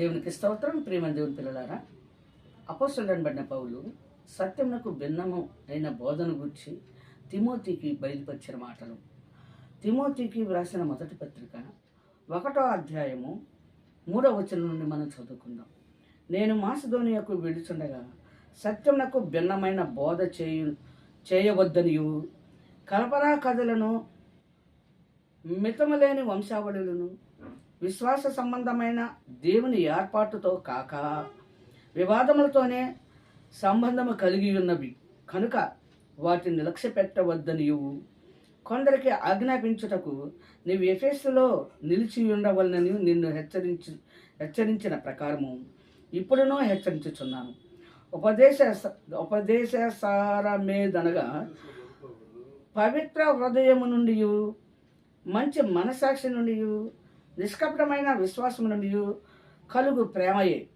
దేవునికి స్తోత్రం. ప్రేమ దేవుని పిల్లలారా అపోసడనబడిన పౌలు సత్యమునకు భిన్నము అయిన బోధన గురించి తిమోతికి బయలుపరిచిన మాటలు. తిమోతికి వ్రాసిన మొదటి పత్రిక ఒకటో అధ్యాయము మూడో వచనం నుండి మనం చదువుకుందాం. నేను మాసధోనియకు వెళుచుండగా సత్యమునకు భిన్నమైన బోధ చేయు చేయవద్దనియు కల్పనా కథలను మితములేని వంశావళులను విశ్వాస సంబంధమైన దేవుని ఏర్పాటుతో కాక వివాదములతోనే సంబంధము కలిగి ఉన్నవి. కనుక వాటిని లక్ష్య పెట్టవద్దనియు కొందరికి ఆజ్ఞాపించుటకు నీవు ఎఫెస్లో నిలిచి ఉండవలనని నిన్ను హెచ్చరించి హెచ్చరించిన ప్రకారము ఇప్పుడునూ హెచ్చరించుచున్నాను. ఉపదేశ ఉపదేశసారమేదనగా పవిత్ర హృదయము నుండి మంచి మనసాక్షి నుండి నిష్కపటమైన విశ్వాసము నుండి కలుగు ప్రేమయే.